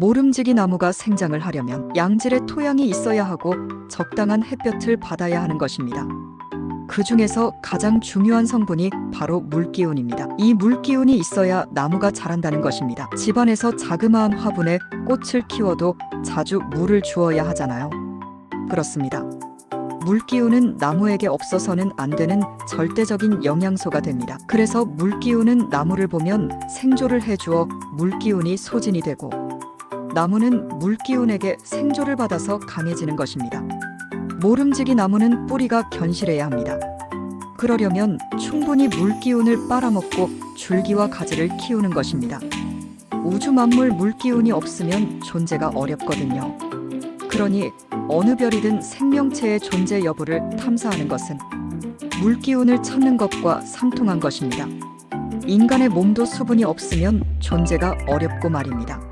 모름지기 나무가 생장을 하려면 양질의 토양이 있어야 하고 적당한 햇볕을 받아야 하는 것입니다. 그 중에서 가장 중요한 성분이 바로 물기운입니다. 이 물기운이 있어야 나무가 자란다는 것입니다. 집안에서 자그마한 화분에 꽃을 키워도 자주 물을 주어야 하잖아요. 그렇습니다. 물기운은 나무에게 없어서는 안 되는 절대적인 영양소가 됩니다. 그래서 물기운은 나무를 보면 생조를 해주어 물기운이 소진이 되고 나무는 물기운에게 생조를 받아서 강해지는 것입니다. 모름지기 나무는 뿌리가 견실해야 합니다. 그러려면 충분히 물기운을 빨아먹고 줄기와 가지를 키우는 것입니다. 우주 만물 물기운이 없으면 존재가 어렵거든요. 그러니 어느 별이든 생명체의 존재 여부를 탐사하는 것은 물기운을 찾는 것과 상통한 것입니다. 인간의 몸도 수분이 없으면 존재가 어렵고 말입니다.